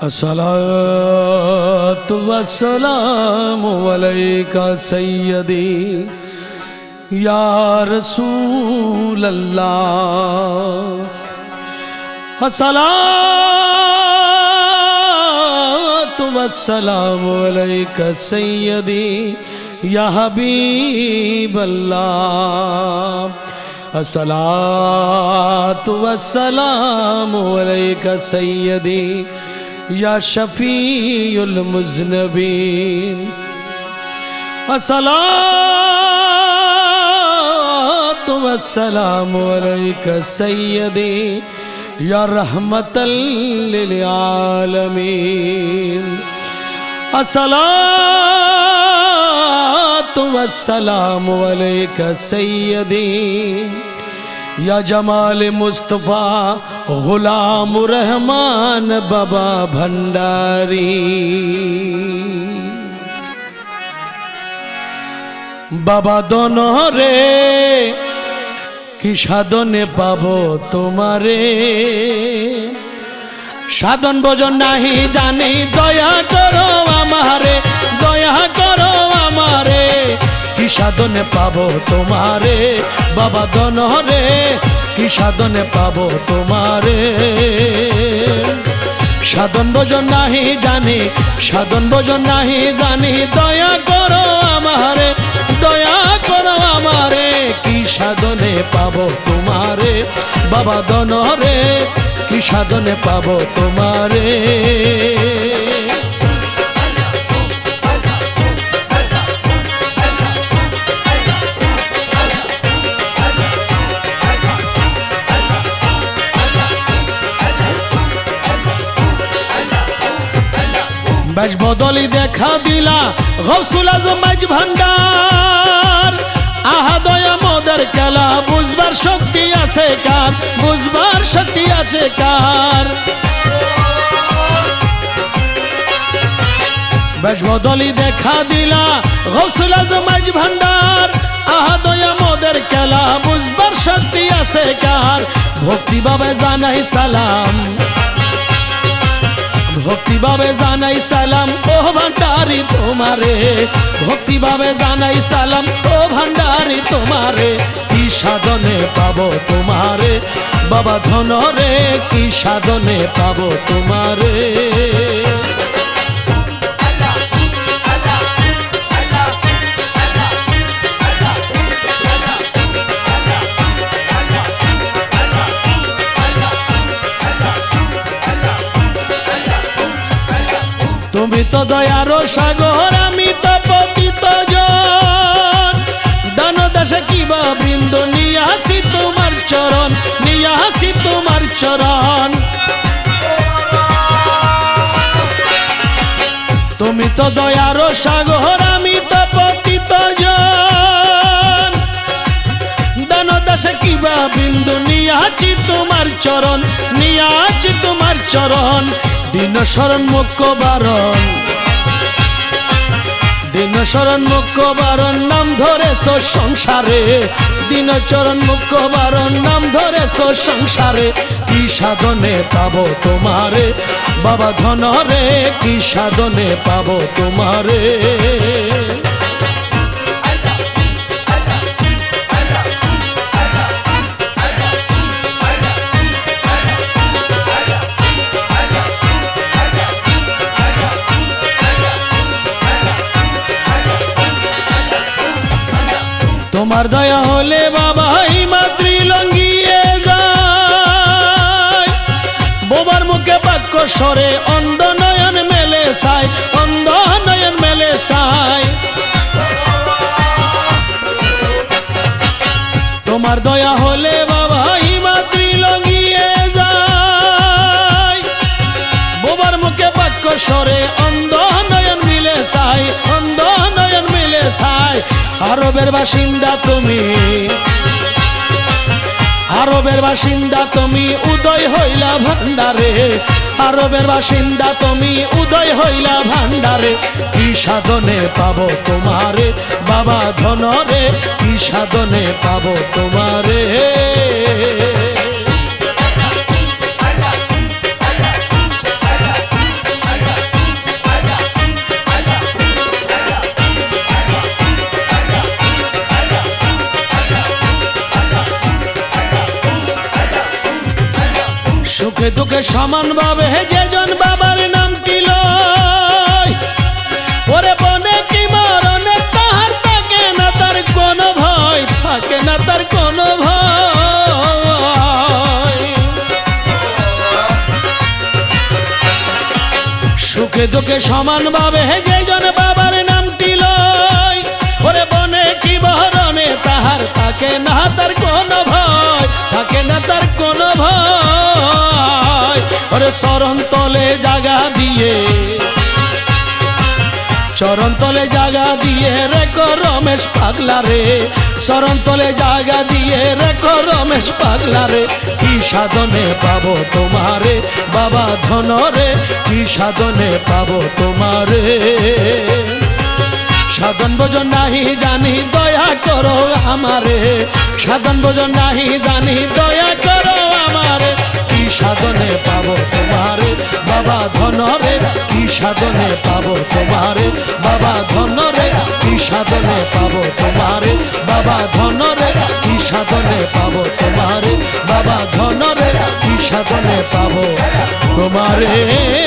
الصلاة والسلام علیکہ سیدی یا رسول اللہ الصلاة والسلام علیکہ سیدی یا حبیب اللہ الصلاة والسلام علیکہ سیدی يا شفيع المذنبين الصلاة والسلام عليك سيدي يا رحمة للعالمين الصلاة والسلام عليك سيدي یا جمال مصطفیٰ غلام رحمان بابا بھنڈاری বাবা দনহরে কি সাধনে পাব তোমারে সাধন ভজন নাহি জানি দয়া করো আমারে দয়া করো আমারে সাধনে পাবো তোমারে। বাবা দনরে কি সাধনে পাবো তোমারে? সাধন ভোজন নাহি জানি, সাধন ভোজন নাহি জানি, দয়া করো আমারে, দয়া করো আমারে, কি সাধনে পাবো তোমারে? বাবা দনরে কি সাধনে পাবো তোমারে? বদলি দেখা দিলা। গৌসুল আজম, মাইজ ভান্ডার। আহা দয়া মোদের খেলা, বুঝবার শক্তি আছে কার? বুঝবার শক্তি আছে কার? বেশ বদলি দেখা দিলা। গৌসুল আজম, মাইজ ভান্ডার। আহা দয়া মোদের খেলা, বুঝবার শক্তি আছে কার? ভক্তিভাবে জানাই সালাম। ভক্তিভাবে জানাই সালাম? ও ভান্ডারি তোমারে। ভক্তিভাবে জানাই সালাম? ও ভান্ডারি তোমারে। কি সাধনে পাবো তোমারে? বাবা ধনরে, কি সাধনে পাবো তোমারে? তুমি তো দয়ার সাগর, আমি তো পতিত জন। দান দেশে কিবা বৃন্দ, নিয়ে আসি তোমার চরণ, নিয়ে আসি তোমার চরণ। তুমি তো দয়ার সাগর, আমি তো পতিত জন। দান দেশে কিবা বিন্দু, নিয়ে আছি তোমার চরণ, নিয়ে আছি তোমার চরণ। দিন শরণ মুখ্য বারণ। দিন শরণ মুখ্য বারণ, নাম ধরেছ সংসারে। দিন চরণ মুখ্য বারণ, নাম ধরেছ সংসারে। কি সাধনে পাব তোমারে? বাবা ধনরে, কি সাধনে পাব তোমারে? তোমার দয়া হলে বাবা মাতৃ লঙ্গিয়ে যায়। বোবার মুখে বাক্য সরে অন্ধ নয়ন মেলে সাই অন্ধ নয়ন মেলে সাই তোমার দয়া হলে বাবা মাতৃ লঙ্গিয়ে যায়। বোবার মুখে বাক্য সরে অন্ধ নয়ন মিলে সাই অন্ধ নয়ন আরবের বাসিন্দা তুমি। আরবের বাসিন্দা তুমি, উদয় হইলা ভান্ডারে আরবের বাসিন্দা তুমি, উদয় হইলা ভান্ডারে কি সাধনে পাবো তোমারে? বাবা ধনরে, কি সাধনে পাবো তোমারে? সুখে দুঃখে সমান ভাবে যেজন বাবার নামটি লয়? ওরে বনে কি মরণে তাহার থাকে না তার কোনো ভয়, থাকে না তার কোনো ভয়। সুখে দুঃখে সমান ভাবে যেজন শরণ তলে জাগা দিয়ে। চরণ তলে জাগা দিয়ে রেখো রমেশ পাগলা রে। চরণ তলে জাগা দিয়ে রেখো রমেশ পাগলা রে। কি সাধনে পাবো তোমারে? বাবা ধন রে, কি সাধনে পাবো তোমারে? সাধন ভোজন নাহি জানি, দয়া করো আমারে। সাধন ভোজন নাহি জানি সাধনে পাবো তোমারে। বাবা ধন রে কি সাধনে পাবো তোমারে? বাবা ধন রে কি সাধনে পাবো তোমারে? বাবা ধন রে কি সাধনে পাবো তোমারে?